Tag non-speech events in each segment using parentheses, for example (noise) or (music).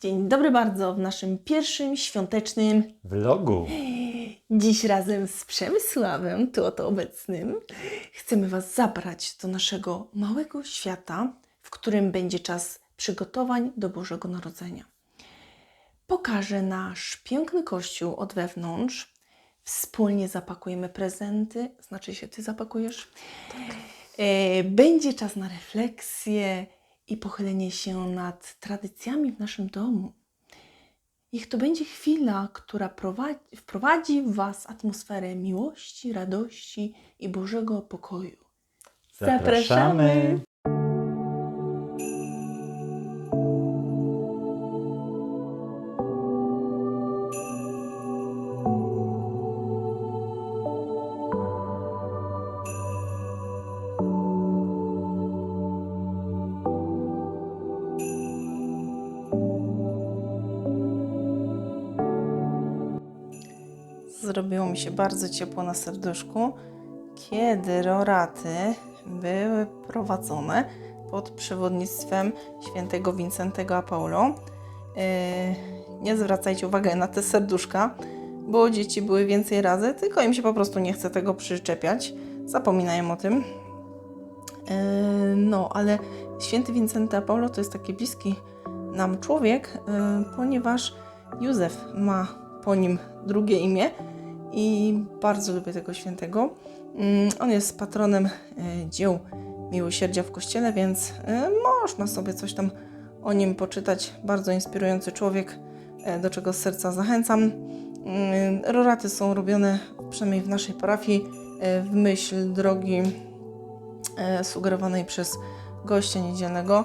Dzień dobry bardzo w naszym pierwszym świątecznym, Vlogu. dziś razem z Przemysławem, tu oto obecnym, chcemy Was zabrać do naszego małego świata, w którym będzie czas przygotowań do Bożego Narodzenia. Pokażę nasz piękny kościół od wewnątrz. Wspólnie zapakujemy prezenty, znaczy się Ty zapakujesz. E, Będzie czas na refleksję i pochylenie się nad tradycjami w naszym domu. Niech to będzie chwila, która prowadzi, wprowadzi w Was atmosferę miłości, radości i Bożego pokoju. Zapraszamy. Zrobiło mi się bardzo ciepło na serduszku, kiedy roraty były prowadzone pod przewodnictwem świętego Wincentego Apollo. Yy, nie zwracajcie uwagi na te serduszka, bo dzieci były więcej razy, tylko im się po prostu nie chce tego przyczepiać. Zapominają o tym. Yy, no, ale święty Wincenty Apollo to jest taki bliski nam człowiek, yy, ponieważ Józef ma po nim drugie imię i bardzo lubię tego świętego. Mm, On jest patronem e, dzieł miłosierdzia w kościele, więc e, można sobie coś tam o nim poczytać. Bardzo inspirujący człowiek, e, do czego z serca zachęcam. Mm, Roraty są robione, przynajmniej w naszej parafii, w myśl drogi sugerowanej przez gościa niedzielnego.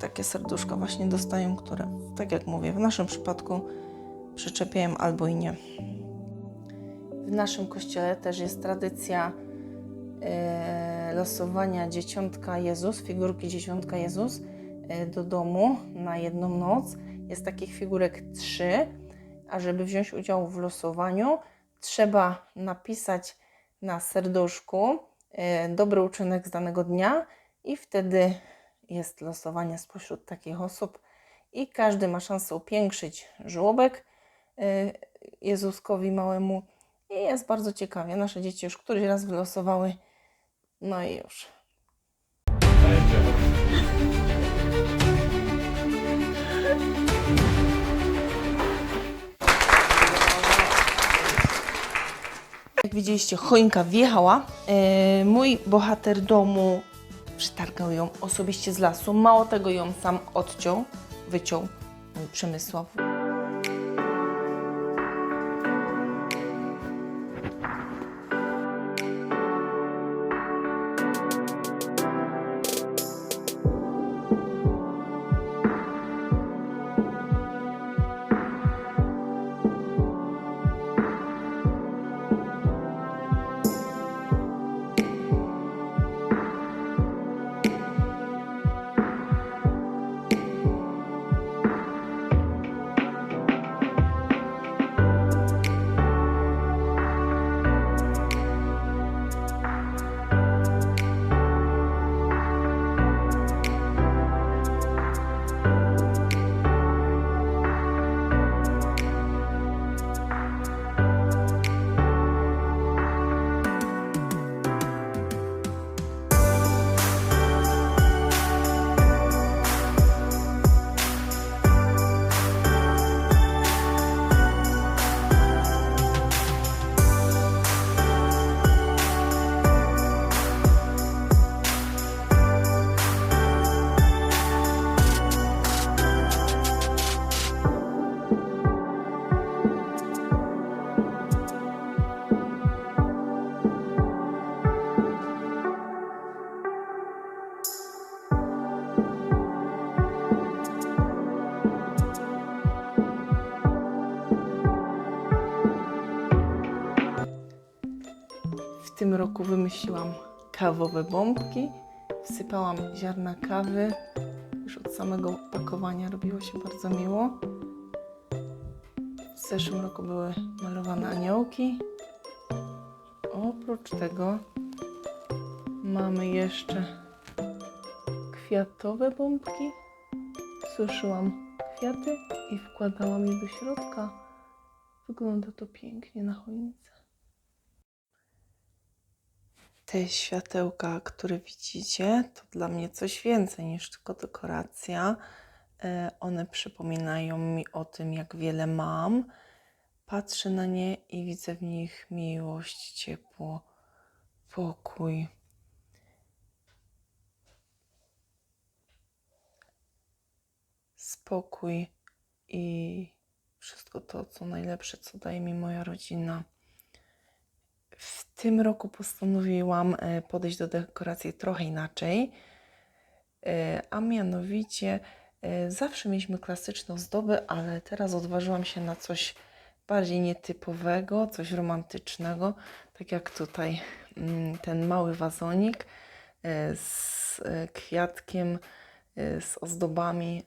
Takie serduszka właśnie dostają, które, tak jak mówię, w naszym przypadku przyczepiają albo i nie. W naszym kościele też jest tradycja e, losowania dzieciątka Jezus, figurki dzieciątka Jezus e, do domu na jedną noc. Jest takich figurek trzy, a żeby wziąć udział w losowaniu, trzeba napisać na serduszku e, dobry uczynek z danego dnia i wtedy jest losowanie spośród takich osób i każdy ma szansę upiększyć żłobek Jezuskowi małemu i jest bardzo ciekawie. Nasze dzieci już któryś raz wylosowały. No i już. Jak widzieliście, choinka wjechała. E, mój bohater domu przytargał ją osobiście z lasu. Mało tego, ją sam odciął, wyciął mój Przemysław. Tym roku wymyśliłam kawowe bombki. Wsypałam ziarna kawy. Już od samego pakowania robiło się bardzo miło. W zeszłym roku były malowane aniołki. Oprócz tego mamy jeszcze kwiatowe bombki. Suszyłam kwiaty i wkładałam je do środka. Wygląda to pięknie na choince. Te światełka, które widzicie, to dla mnie coś więcej niż tylko dekoracja. E, One przypominają mi o tym, jak wiele mam. Patrzę na nie i widzę w nich miłość, ciepło, pokój. Spokój i wszystko to, co najlepsze, co daje mi moja rodzina. W tym roku postanowiłam e, podejść do dekoracji trochę inaczej, E, a mianowicie e, zawsze mieliśmy klasyczne ozdoby, ale teraz odważyłam się na coś bardziej nietypowego, coś romantycznego, tak jak tutaj mm, ten mały wazonik z kwiatkiem, z ozdobami,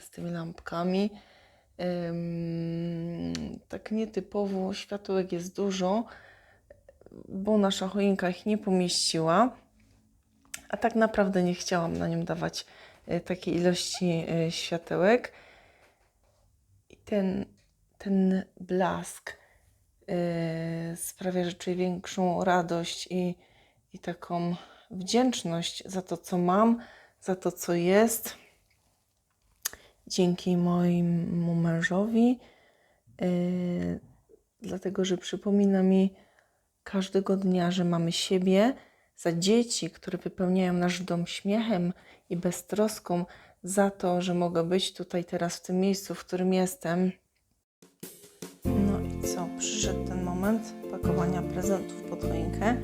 z tymi lampkami. Tak nietypowo, światełek jest dużo, bo nasza choinka ich nie pomieściła, a tak naprawdę nie chciałam na nią dawać e, takiej ilości e, światełek. I ten, ten blask e, sprawia, że czuję większą radość i, i taką wdzięczność za to, co mam, za to, co jest. Dzięki mojemu mężowi, dlatego że przypomina mi każdego dnia, że mamy siebie, za dzieci, które wypełniają nasz dom śmiechem i beztroską, za to, że mogę być tutaj teraz w tym miejscu, w którym jestem. No i co? Przyszedł ten moment pakowania prezentów pod choinkę.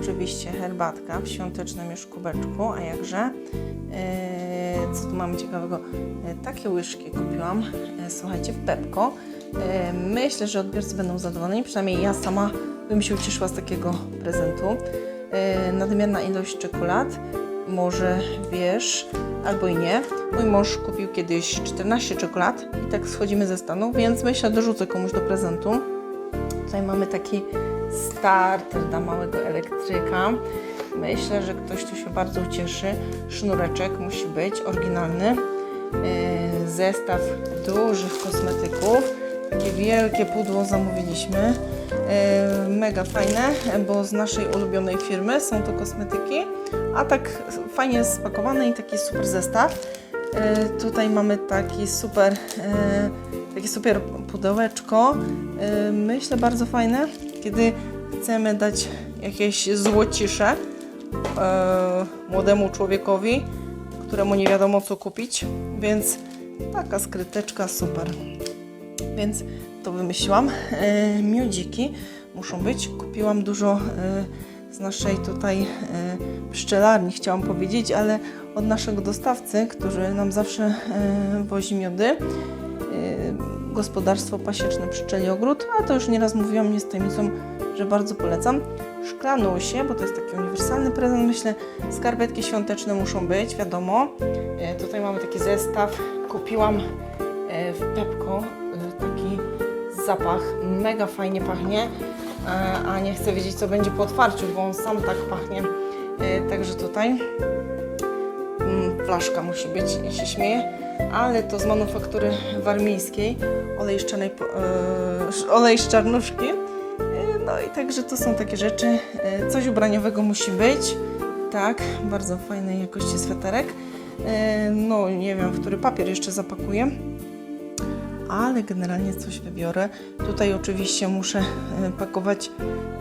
Oczywiście herbatka w świątecznym już kubeczku, a jakże. Eee, co tu mamy ciekawego? Eee, takie łyżki kupiłam, eee, słuchajcie, w Pepko. Myślę, że odbiorcy będą zadowoleni, przynajmniej ja sama bym się ucieszyła z takiego prezentu. Eee, nadmierna ilość czekolad, może wiesz, albo i nie. Mój mąż kupił kiedyś 14 czekolad i tak schodzimy ze stanu, więc myślę, dorzucę komuś do prezentu. Tutaj mamy taki starter dla małego elektryka. Myślę, że ktoś tu się bardzo ucieszy. Sznureczek musi być oryginalny. Yy, Zestaw dużych kosmetyków. Takie wielkie pudło zamówiliśmy. Yy, Mega fajne, bo z naszej ulubionej firmy są to kosmetyki. A tak fajnie spakowane i taki super zestaw. Yy, Tutaj mamy taki super, yy, takie super pudełeczko. Myślę bardzo fajne, kiedy chcemy dać jakieś złocisze e, młodemu człowiekowi, któremu nie wiadomo co kupić, więc taka skryteczka super. Więc to wymyśliłam. E, miodziki muszą być. Kupiłam dużo e, z naszej tutaj e, pszczelarni, chciałam powiedzieć, ale od naszego dostawcy, który nam zawsze e, wozi miody. E, gospodarstwo pasieczne Pszczeli Ogród, a to już nieraz mówiłam, nie jest tajemnicą, że bardzo polecam. Szklanusie, bo to jest taki uniwersalny prezent, myślę, skarpetki świąteczne muszą być, wiadomo. E, tutaj mamy taki zestaw, kupiłam e, w Pepko zapach, mega fajnie pachnie, a nie chcę wiedzieć co będzie po otwarciu, bo on sam tak pachnie. E, Także tutaj Mm, flaszka musi być, się śmieję, ale to z manufaktury warmińskiej, olej z, czarnej, e, olej z czarnuszki. E, No i także to są takie rzeczy. Coś ubraniowego musi być, tak, bardzo fajnej jakości sweterek. No nie wiem, w który papier jeszcze zapakuję, ale generalnie coś wybiorę. Tutaj oczywiście muszę e, pakować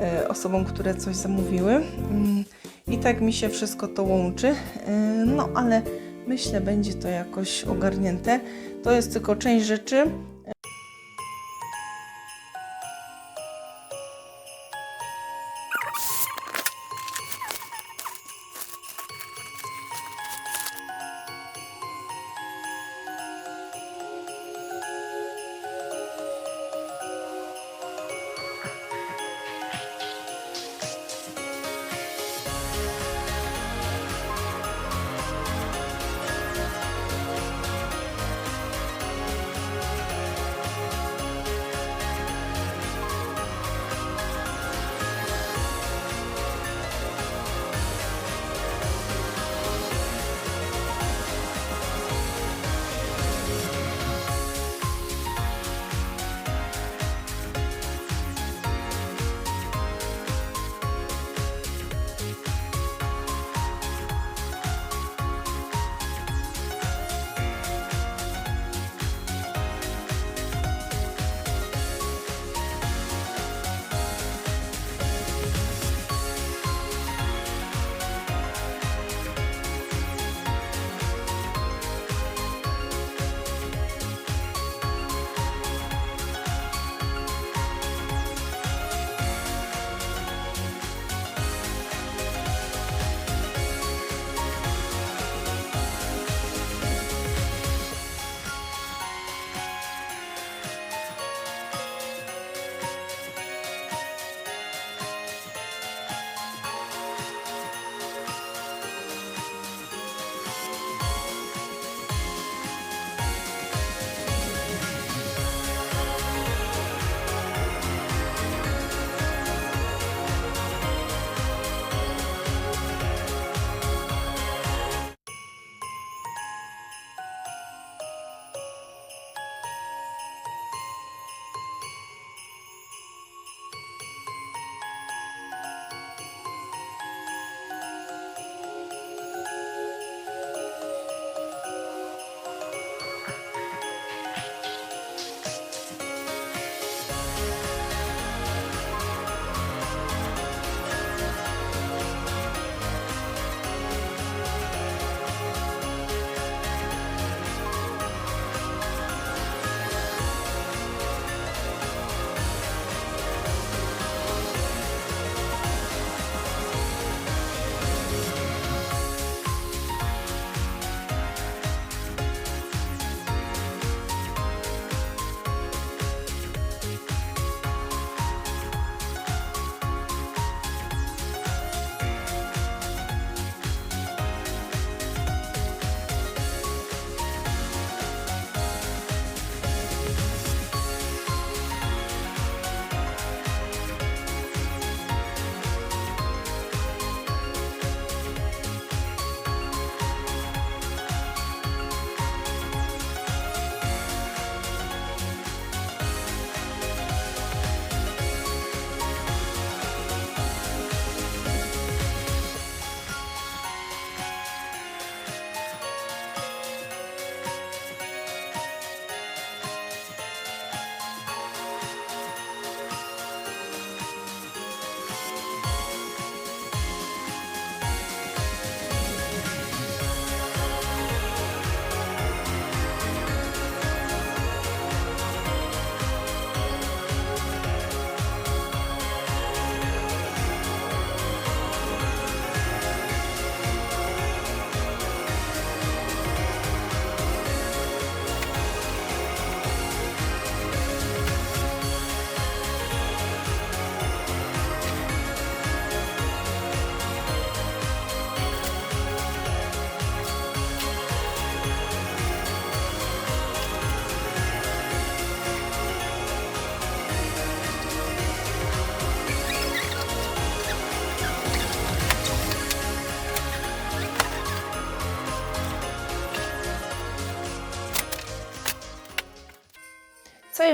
e, osobom, które coś zamówiły. Mm, I tak mi się wszystko to łączy. E, No ale myślę, będzie to jakoś ogarnięte. To jest tylko część rzeczy.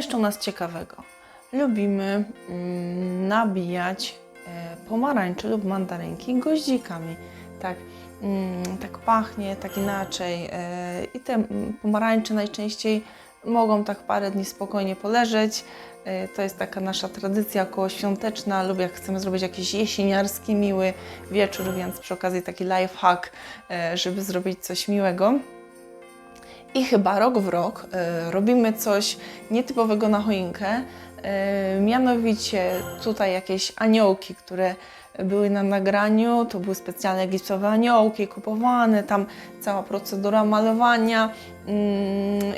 Jeszcze u nas ciekawego? Lubimy mm, nabijać e, pomarańcze lub mandarynki goździkami. Tak, mm, tak pachnie, tak inaczej. E, I te mm, pomarańcze najczęściej mogą tak parę dni spokojnie poleżeć. E, To jest taka nasza tradycja okołoświąteczna lub jak chcemy zrobić jakiś jesieniarski, miły wieczór, więc przy okazji taki life hack, żeby zrobić coś miłego. I chyba rok w rok e, robimy coś nietypowego na choinkę, e, mianowicie tutaj jakieś aniołki, które były na nagraniu, to były specjalne gipsowe aniołki kupowane, tam cała procedura malowania. Mm,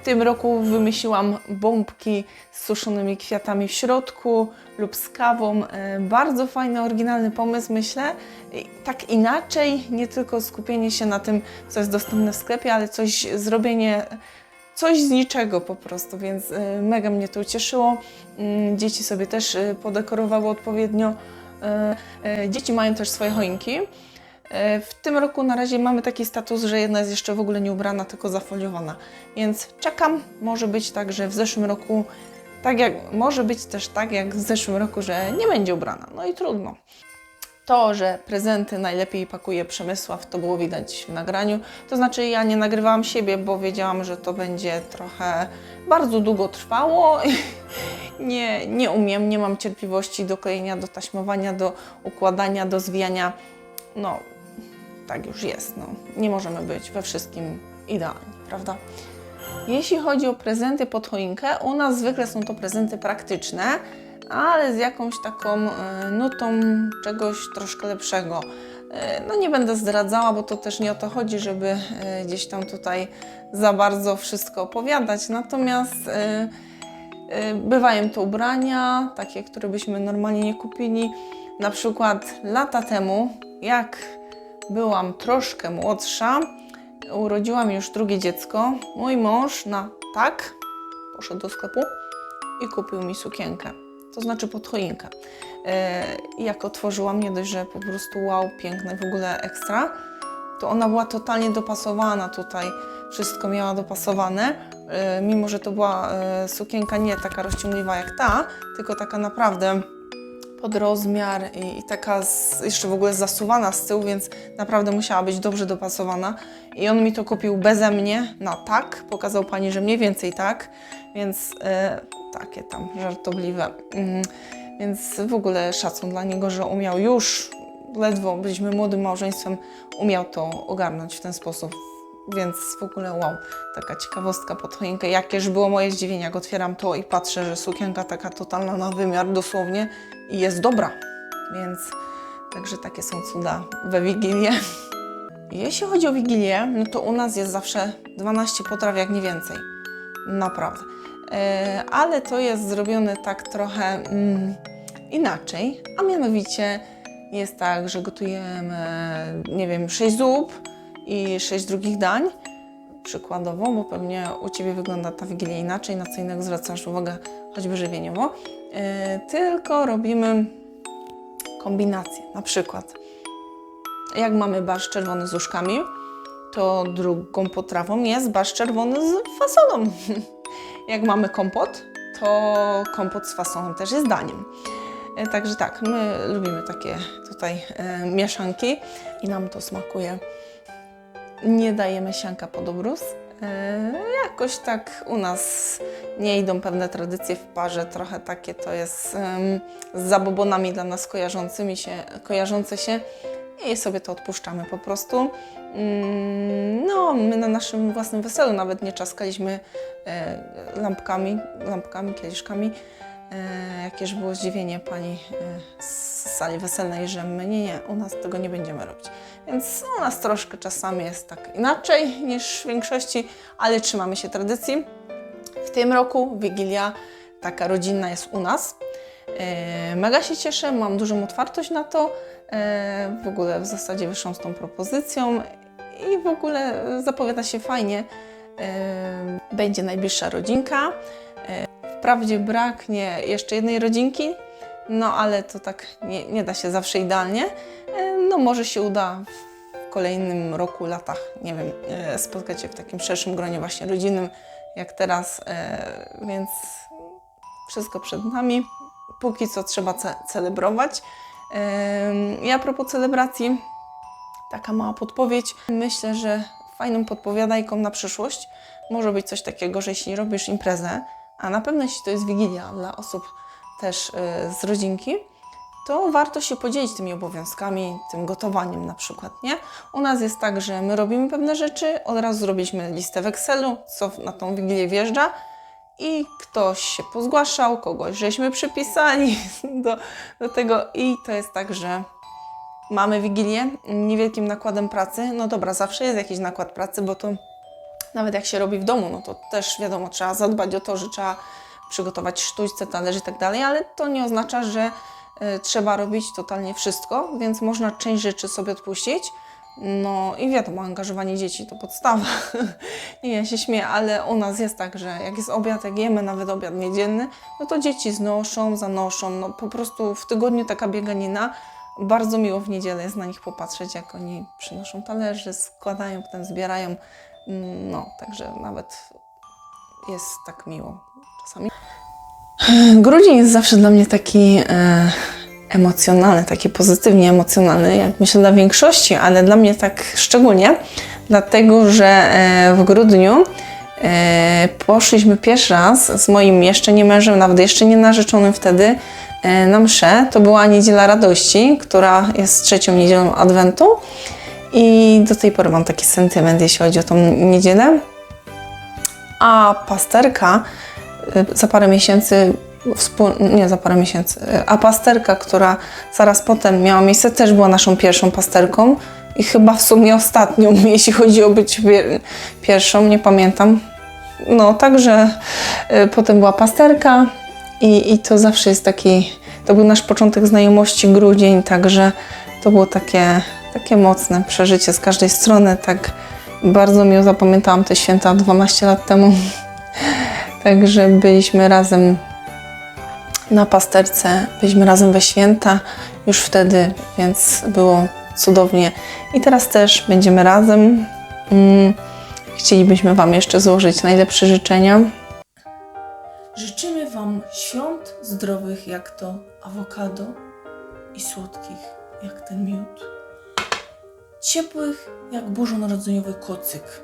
W tym roku wymyśliłam bombki z suszonymi kwiatami w środku lub z kawą. E, Bardzo fajny, oryginalny pomysł, myślę. Tak inaczej, nie tylko skupienie się na tym, co jest dostępne w sklepie, ale coś, zrobienie coś z niczego po prostu, więc e, mega mnie to ucieszyło. Mm, Dzieci sobie też e, podekorowały odpowiednio. Dzieci mają też swoje choinki. E, W tym roku na razie mamy taki status, że jedna jest jeszcze w ogóle nie ubrana, tylko zafoliowana. Więc czekam. Może być tak, że w zeszłym roku, tak jak, może być też tak jak w zeszłym roku, że nie będzie ubrana. No i trudno. To, że prezenty najlepiej pakuje Przemysław, to było widać w nagraniu. To znaczy, ja nie nagrywałam siebie, bo wiedziałam, że to będzie trochę bardzo długo trwało. (laughs) Nie, nie umiem, nie mam cierpliwości do klejenia, do taśmowania, do układania, do zwijania. No, tak już jest. No. Nie możemy być we wszystkim idealni, prawda? Jeśli chodzi o prezenty pod choinkę, u nas zwykle są to prezenty praktyczne, ale z jakąś taką e, nutą czegoś troszkę lepszego. E, No nie będę zdradzała, bo to też nie o to chodzi, żeby e, gdzieś tam tutaj za bardzo wszystko opowiadać. Natomiast bywają to ubrania, takie, które byśmy normalnie nie kupili. Na przykład lata temu, jak byłam troszkę młodsza, urodziłam już drugie dziecko, mój mąż na tak poszedł do sklepu i kupił mi sukienkę, to znaczy pod choinkę. E, jak otworzyłam, nie dość, że po prostu wow, piękna w ogóle ekstra, to ona była totalnie dopasowana tutaj, wszystko miała dopasowane, e, mimo że to była e, sukienka nie taka rozciągliwa jak ta, tylko taka naprawdę pod rozmiar i, i taka z, jeszcze w ogóle zasuwana z tyłu, więc naprawdę musiała być dobrze dopasowana. I on mi to kupił beze mnie na tak, pokazał pani, że mniej więcej tak, więc e, takie tam żartobliwe. Mm, więc w ogóle szacun dla niego, że umiał już, ledwo byliśmy młodym małżeństwem, umiał to ogarnąć w ten sposób. Więc w ogóle wow, taka ciekawostka pod choinkę. Jakież było moje zdziwienie, jak otwieram to i patrzę, że sukienka taka totalna na wymiar dosłownie i jest dobra. Więc także takie są cuda we Wigilię. (laughs) Jeśli chodzi o Wigilię, no to u nas jest zawsze 12 potraw, jak nie więcej. Naprawdę. E, ale to jest zrobione tak trochę mm, inaczej, a mianowicie jest tak, że gotujemy, nie wiem, 6 zup i 6 drugich dań, przykładowo, bo pewnie u Ciebie wygląda ta Wigilia inaczej, na co innego zwracasz uwagę, choćby żywieniowo. E, tylko robimy kombinacje, na przykład jak mamy barszcz czerwony z uszkami, to drugą potrawą jest barszcz czerwony z fasolą. (laughs) Jak mamy kompot, to kompot z fasolą też jest daniem. E, Także tak, my lubimy takie tutaj e, mieszanki i nam to smakuje. Nie dajemy sianka pod obrus. E, jakoś tak u nas nie idą pewne tradycje w parze, trochę takie to jest z zabobonami dla nas kojarzącymi się, kojarzące się i sobie to odpuszczamy po prostu. Mm, No, my na naszym własnym weselu nawet nie czaskaliśmy e, lampkami, lampkami, kieliszkami. E, jakież było zdziwienie pani z sali weselnej, że my nie, nie, u nas tego nie będziemy robić. Więc u nas troszkę czasami jest tak inaczej niż w większości, ale trzymamy się tradycji. W tym roku Wigilia taka rodzinna jest u nas. E, Mega się cieszę, mam dużą otwartość na to. E, W ogóle w zasadzie wyszłam z tą propozycją i w ogóle zapowiada się fajnie. E, Będzie najbliższa rodzinka. Wprawdzie braknie jeszcze jednej rodzinki, no ale to tak nie, nie da się zawsze idealnie. E, No może się uda w kolejnym roku, latach, nie wiem, e, spotkać się w takim szerszym gronie właśnie rodzinnym jak teraz, e, więc wszystko przed nami. Póki co trzeba ce- celebrować. I a propos celebracji, taka mała podpowiedź. Myślę, że fajną podpowiadajką na przyszłość może być coś takiego, że jeśli robisz imprezę, a na pewno jeśli to jest wigilia dla osób też e, z rodzinki, to warto się podzielić tymi obowiązkami, tym gotowaniem na przykład, nie? U nas jest tak, że my robimy pewne rzeczy, od razu zrobiliśmy listę w Excelu, co na tą wigilię wjeżdża i ktoś się pozgłaszał, kogoś żeśmy przypisali (laughs) do, do tego i to jest tak, że mamy wigilię niewielkim nakładem pracy. No dobra, zawsze jest jakiś nakład pracy, bo to nawet jak się robi w domu, no to też wiadomo, trzeba zadbać o to, że trzeba przygotować sztućce, talerze i tak dalej, ale to nie oznacza, że y, trzeba robić totalnie wszystko, więc można część rzeczy sobie odpuścić. No i wiadomo, angażowanie dzieci to podstawa. (laughs) nie, ja się śmieję, ale u nas jest tak, że jak jest obiad, jak jemy nawet obiad niedzielny, no to dzieci znoszą, zanoszą, no po prostu w tygodniu taka bieganina. Bardzo miło w niedzielę jest na nich popatrzeć, jak oni przynoszą talerze, składają, potem zbierają. No, także nawet jest tak miło czasami. (sighs) Grudzień jest zawsze dla mnie taki e, emocjonalny, taki pozytywnie emocjonalny, jak myślę dla większości, ale dla mnie tak szczególnie, dlatego że e, w grudniu e, poszliśmy pierwszy raz z moim jeszcze nie mężem, nawet jeszcze nie narzeczonym wtedy, e, na mszę. To była Niedziela Radości, która jest trzecią niedzielą Adwentu i do tej pory mam taki sentyment, jeśli chodzi o tą niedzielę. A pasterka za parę miesięcy, nie za parę miesięcy, y, a pasterka, która zaraz potem miała miejsce, też była naszą pierwszą pasterką i chyba w sumie ostatnią, (laughs) jeśli chodzi o być pier- pierwszą, nie pamiętam. No, także y, potem była pasterka i, i to zawsze jest taki, to był nasz początek znajomości, grudzień, także to było takie, takie mocne przeżycie z każdej strony, tak bardzo miło zapamiętałam te święta 12 lat temu. (laughs) Także byliśmy razem na pasterce, byliśmy razem we święta już wtedy, więc było cudownie. I teraz też będziemy razem. Mm, Chcielibyśmy Wam jeszcze złożyć najlepsze życzenia. Życzymy Wam świąt zdrowych jak to awokado i słodkich jak ten miód. Ciepłych jak bożonarodzeniowy kocyk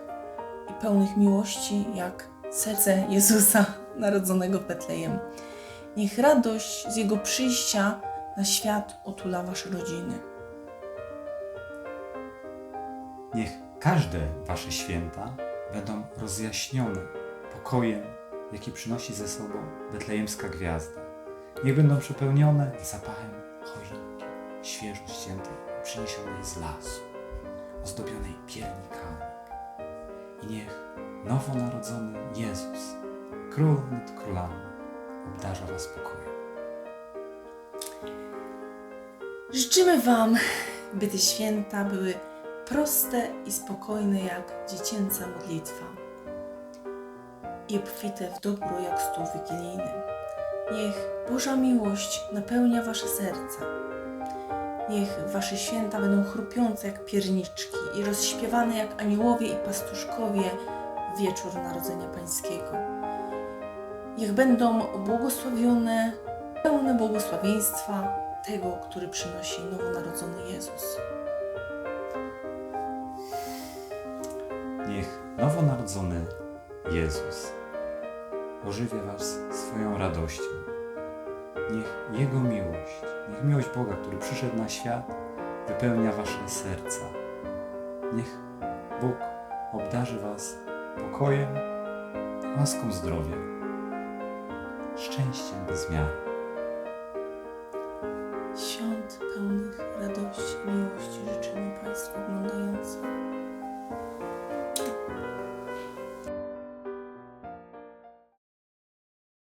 i pełnych miłości jak serce Jezusa narodzonego w Betlejem. Niech radość z Jego przyjścia na świat otula Wasze rodziny. Niech każde Wasze święta będą rozjaśnione pokojem, jaki przynosi ze sobą betlejemska gwiazda. Niech będą przepełnione zapachem choinki, świeżo ściętej, przyniesionej z lasu, ozdobionej piernikami. I niech nowonarodzony Jezus, Król nad królami, obdarza Was pokojem. Życzymy Wam, by te święta były proste i spokojne jak dziecięca modlitwa i obfite w dobro jak stół wigilijny. Niech Boża miłość napełnia Wasze serca. Niech Wasze święta będą chrupiące jak pierniczki i rozśpiewane jak aniołowie i pastuszkowie wieczór Narodzenia Pańskiego. Niech będą błogosławione, pełne błogosławieństwa tego, który przynosi nowonarodzony Jezus. Niech nowonarodzony Jezus ożywia Was swoją radością. Niech Jego miłość, niech miłość Boga, który przyszedł na świat, wypełnia Wasze serca. Niech Bóg obdarzy Was pokojem, łaską zdrowia, szczęściem bez miary.